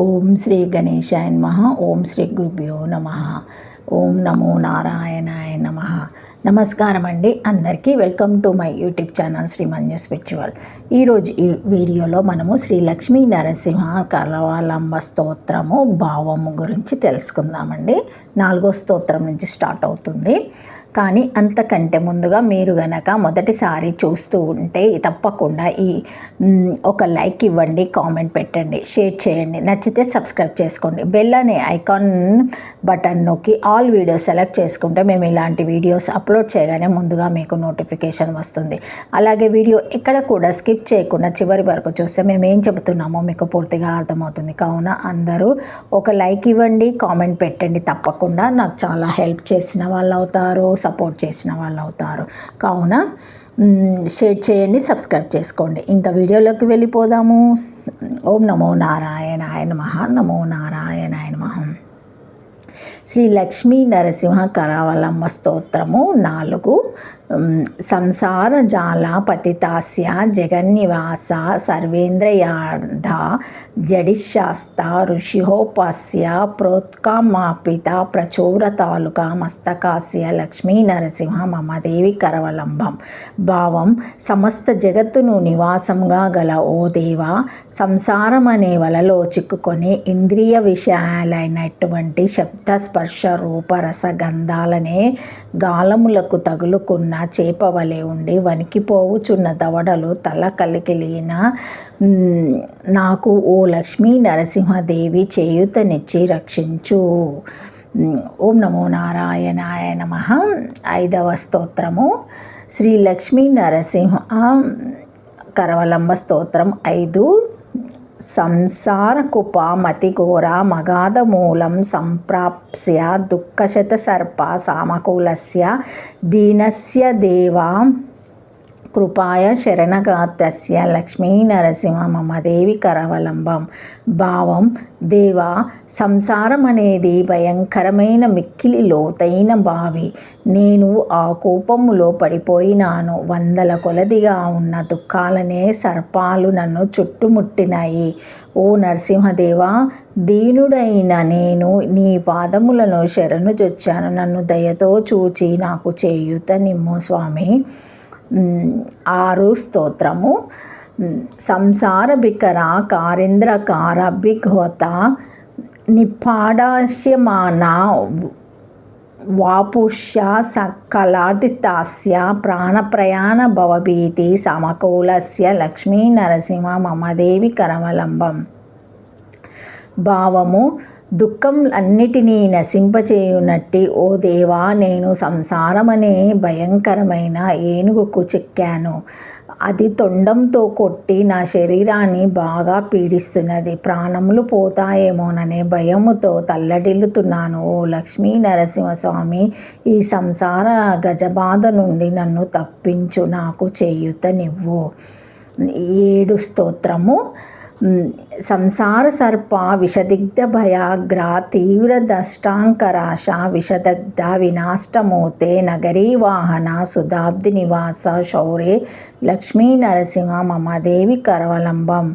ఓం శ్రీ గణేశాయ నమ ఓం శ్రీ గురుభ్యో నమ ఓం నమో నారాయణాయ నమ. నమస్కారం అండి అందరికీ. Welcome to my YouTube channel Shri Manju spiritual. ఈరోజు ఈ వీడియోలో మనము శ్రీ లక్ష్మీ నరసింహ కలవాలంబ స్తోత్రము భావము గురించి తెలుసుకుందామండి. నాలుగో స్తోత్రం నుంచి స్టార్ట్ అవుతుంది. కానీ అంతకంటే ముందుగా మీరు గనక మొదటిసారి చూస్తూ ఉంటే తప్పకుండా ఈ ఒక లైక్ ఇవ్వండి కామెంట్ పెట్టండి షేర్ చేయండి. నచ్చితే సబ్స్క్రైబ్ చేసుకోండి. బెల్ అనే ఐకాన్ బటన్ నొక్కి ఆల్ వీడియోస్ సెలెక్ట్ చేసుకుంటే మేము ఇలాంటి వీడియోస్ అప్లోడ్ చేయగానే ముందుగా మీకు నోటిఫికేషన్ వస్తుంది. అలాగే వీడియో ఎక్కడ కూడా స్కిప్ చేయకుండా చివరి వరకు చూస్తే మేము ఏం చెబుతున్నామో మీకు పూర్తిగా అర్థమవుతుంది. కావున అందరూ ఒక లైక్ ఇవ్వండి కామెంట్ పెట్టండి. తప్పకుండా నాకు చాలా హెల్ప్ చేసిన వాళ్ళు అవుతారు సపోర్ట్ చేసిన వాళ్ళు అవుతారు. కావున షేర్ చేయండి సబ్స్క్రైబ్ చేసుకోండి. ఇంకా వీడియోలోకి వెళ్ళిపోదాము. ఓం నమో నారాయణ ఆయన మహా నమో నారాయణ ఆయన మహం శ్రీ లక్ష్మీ నరసింహ కరావలంబ స్తోత్రము నాలుగు. సంసార జాల పతితాస్య జగన్నివాస సర్వేంద్రయాధ జడిశాస్త ఋషిహోపస్య ప్రోత్కామాపిత ప్రచోర తాలూకా మస్తకాస్య లక్ష్మీ నరసింహ మమదేవి కరవలంబం. భావం సమస్త జగత్తును నివాసంగా గల ఓ దేవ సంసారం అనే వలలో చిక్కుకొని ఇంద్రియ విషయాలైనటువంటి శబ్ద స్పర్శ రూపరస గంధాలనే గాలములకు తగులుకున్న చేపవలే ఉండి వణికిపోవుచున్న దవడలు తల కలిగిలిన నాకు ఓ లక్ష్మీ నరసింహదేవి చేయుతనిచ్చి రక్షించు. ఓం నమో నారాయణాయ నమ. ఐదవ స్తోత్రము. శ్రీ లక్ష్మీ నరసింహ కరవలంబ స్తోత్రం ఐదు. సంసార కుపామతి ఘోర మగాధ మూలం సంప్రాప్స్య దుఃఖశత సర్ప సామకూలస్య దీనస్య దేవా కృపాయ శరణగాత్య లక్ష్మీ నరసింహ మమ దేవి కరవలంబం. భావం దేవా సంసారం అనేది భయంకరమైన మిక్కిలి లోతైన బావి. నేను ఆ కూపములో పడిపోయినాను. వందల కొలదిగా ఉన్న దుఃఖాలనే సర్పాలు నన్ను చుట్టుముట్టినాయి. ఓ నరసింహదేవా దీనుడైన నేను నీ పాదములను శరణు చొచ్చాను నన్ను దయతో చూచి నాకు చేయుత నిమ్ము స్వామి. ఆరు స్తోత్రము. సంసార బికర కారేంద్రకార బిఘోత నిపాడాశ్యమాన వాపుష్య సకలాదిస్తాస్య ప్రాణప్రయాణ భవభీతి సమకూలస్య లక్ష్మీ నరసింహ మమదేవి కరమలంబం. భావము దుఃఖం అన్నిటినీ నశింపచేయునట్టి ఓ దేవా నేను సంసారమనే భయంకరమైన ఏనుగుకు చిక్కాను. అది తొండంతో కొట్టి నా శరీరాన్ని బాగా పీడిస్తున్నది. ప్రాణములు పోతాయేమోననే భయముతో తల్లడిల్లుతున్నాను. ఓ లక్ష్మీ నరసింహస్వామి ఈ సంసార గజబాధ నుండి నన్ను తప్పించు నాకు చేయుతనివ్వు ఏడు స్తోత్రము. సంసార సర్ప విషదిగ్ధ భయాగ్ర తీవ్ర దష్టాంకరాశ విషదగ్ధ వినాష్టమూతే నగరీ వాహన సుధాబ్ది నివాస శౌరే లక్ష్మీ నరసింహ మమ దేవి కరవలంబం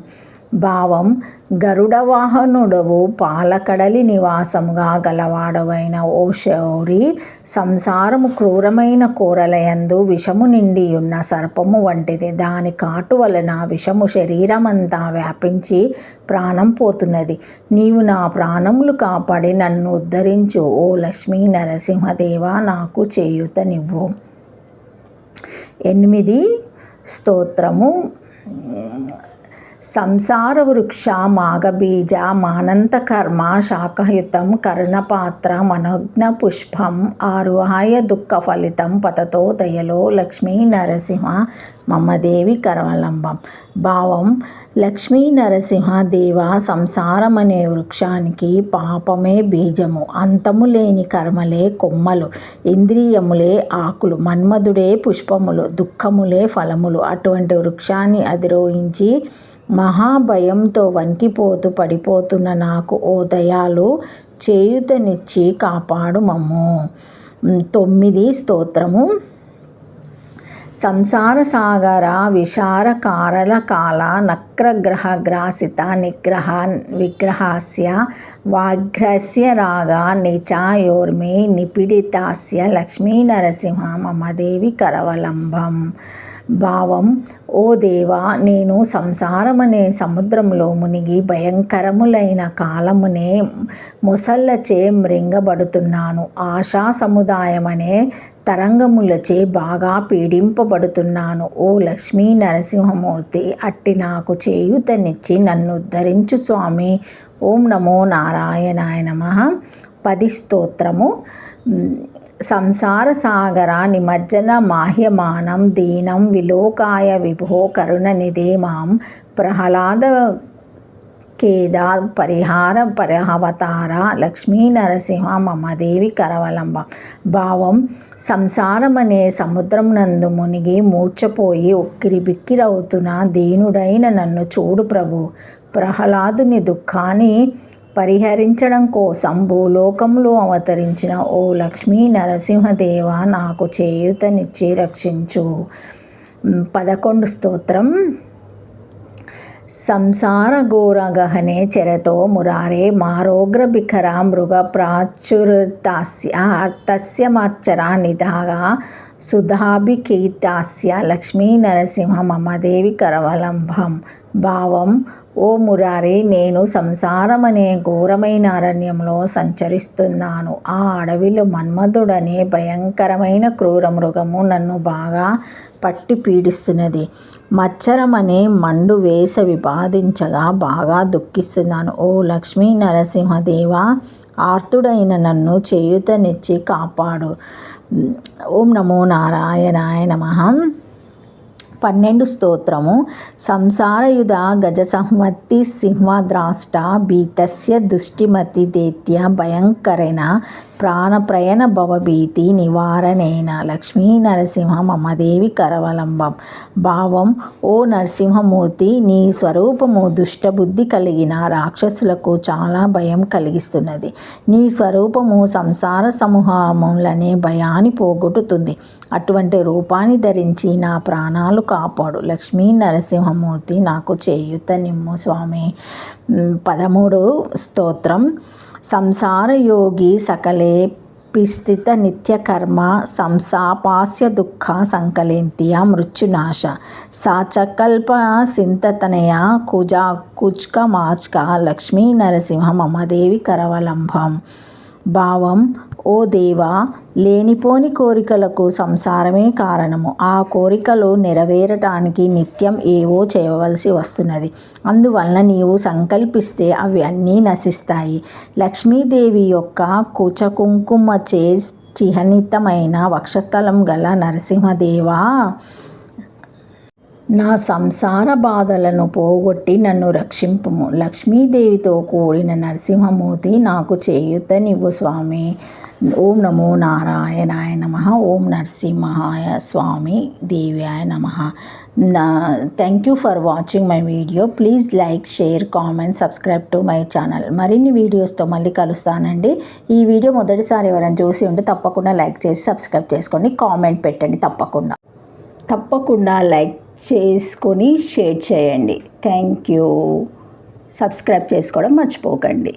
భావం గరుడవాహనుడవు పాలకడలి నివాసముగా గలవాడవైన ఓ శౌరి సంసారము క్రూరమైన కూరలయందు విషము నిండి ఉన్న సర్పము వంటిది. దాని కాటు వలన విషము శరీరమంతా వ్యాపించి ప్రాణం పోతున్నది. నీవు నా ప్రాణములు కాపాడి నన్ను ఉద్ధరించు. ఓ లక్ష్మీ నరసింహదేవ నాకు చేయుతనివ్వు ఎనిమిది స్తోత్రము. సంసార వృక్ష మాగబీజ మానంత కర్మ శాఖయుతం కర్ణపాత్ర మనోజ్ఞ పుష్పం ఆరుహాయ దుఃఖ ఫలితం పతతో దయలో లక్ష్మీ నరసింహ మమ్మదేవి కరవలంబం భావం లక్ష్మీ నరసింహ దేవ సంసారం అనే వృక్షానికి పాపమే బీజము అంతము లేని కర్మలే కొమ్మలు ఇంద్రియములే ఆకులు మన్మధుడే పుష్పములు దుఃఖములే ఫలములు అటువంటి వృక్షాన్ని అధిరోహించి మహాభయంతో వంకిపోతూ పడిపోతున్న నాకు ఓ దయాలు చేయుతనిచ్చి కాపాడుమము తొమ్మిది స్తోత్రము. సంసార సాగర విశార కారల కాల నక్రగ్రహ గ్రాసిత నిగ్రహ విగ్రహాస్య వాఘ్రస్య రాగా నిచాయోర్మి నిపీడితాస్య లక్ష్మీ నరసింహ మమ దేవి కరవలంబం. భావం ఓ దేవా నేను సంసారమనే సముద్రంలో మునిగి భయంకరములైన కాలమునే మొసళ్ళచే మృంగబడుతున్నాను. ఆశా సముదాయమనే తరంగములచే బాగా పీడింపబడుతున్నాను. ఓ లక్ష్మీ నరసింహమూర్తి అట్టి నాకు చేయూతనిచ్చి నన్ను ఉద్ధరించు స్వామి. ఓం నమో నారాయణాయ నమ. పది స్తోత్రము. సంసార సాగర నిమజ్జన మాహ్యమానం దీనం విలోకాయ విభో కరుణనిధే మాం ప్రహ్లాద కేదా పరిహార పరహవతార లక్ష్మీ నరసింహ మమదేవి కరవలంబ. భావం సంసారమనే సముద్రం నందు మునిగి మూర్చపోయి ఉక్కిరి బిక్కిరవుతున్న దీనుడైన నన్ను చూడు ప్రభు. ప్రహ్లాదుని దుఃఖాన్ని పరిహరించడం కోసం భూలోకంలో అవతరించిన ఓ లక్ష్మీ నరసింహదేవ నాకు చేయూతనిచ్చి రక్షించు. పదకొండు స్తోత్రం. సంసార ఘోర గహనే చెరతో మురారే మారోగ్ర బిఖర మృగ ప్రాచుర్తాస్య అర్థస్య మచ్చర నిధాగా సుధాభికీతాస్య లక్ష్మీ నరసింహ మమదేవి కరవలంబం భావం ఓ మురారి నేను సంసారం అనే ఘోరమైన అరణ్యంలో సంచరిస్తున్నాను. ఆ అడవిలో మన్మధుడనే భయంకరమైన క్రూర మృగము నన్ను బాగా పట్టి పీడిస్తున్నది. మచ్చరం అనే మండు వేసవి బాధించగా బాగా దుఃఖిస్తున్నాను. ఓ లక్ష్మీ నరసింహదేవ ఆర్తుడైన నన్ను చేయుతనిచ్చి కాపాడు. ఓం నమో నారాయణాయ నమ. పన్నెండు స్తోత్రము. సంసారయుధ గజ సంహత్తి సింహద్రాష్ట భీతస్య దుష్టిమతి దేత్య భయంకరైన ప్రాణప్రయణ భవభీతి నివారణేన. లక్ష్మీ నరసింహ మమదేవి కరవలంబం. భావం ఓ నరసింహమూర్తి నీ స్వరూపము దుష్టబుద్ధి కలిగిన రాక్షసులకు చాలా భయం కలిగిస్తున్నది. నీ స్వరూపము సంసార సమూహములనే భయాన్ని పోగొట్టుతుంది. అటువంటి రూపాన్ని ధరించి నా ప్రాణాలు కాపాడు. లక్ష్మీ నరసింహమూర్తి నాకు చేయుత నిమ్ము స్వామి. పదమూడు స్తోత్రం. సంసారయోగి సకలే పిస్థిత నిత్యకర్మ సంసాపాస్య దుఃఖ సంకలేంతియ మృత్యునాశ. సాచకల్ప సింతతనయ కుజా కుచ్క మాచ్క లక్ష్మీ నరసింహ మమదేవి కరవలంభం. భావం ఓ దేవా లేనిపోని కోరికలకు సంసారమే కారణము. ఆ కోరికలు నెరవేరటానికి నిత్యం ఏవో చేయవలసి వస్తున్నది. అందువలన నీవు సంకల్పిస్తే అవి అన్నీ నశిస్తాయి. లక్ష్మీదేవి యొక్క కుచకుంకుమచే చిహ్నితమైన వక్షస్థలం గల నరసింహదేవా నా సంసార బాధలను పోగొట్టి నన్ను రక్షింపుము. లక్ష్మీదేవితో కూడిన నరసింహమూర్తి నాకు చేయుతనివ్వు స్వామి. ఓం నమో నారాయణాయ నమ. ఓం నరసింహాయ స్వామి దేవ్యాయ నమ. Thank you for watching my video please like share comment subscribe to my channel మరిన్ని వీడియోస్తో మళ్ళీ కలుస్తానండి. ఈ వీడియో మొదటిసారి ఎవరైనా చూసి ఉంటే తప్పకుండా లైక్ చేసి సబ్స్క్రైబ్ చేసుకోండి కామెంట్ పెట్టండి తప్పకుండా. తప్పకుండా లైక్ చేసుకొని షేర్ చేయండి. థ్యాంక్ యూ సబ్స్క్రైబ్ చేసుకోవడం మర్చిపోకండి.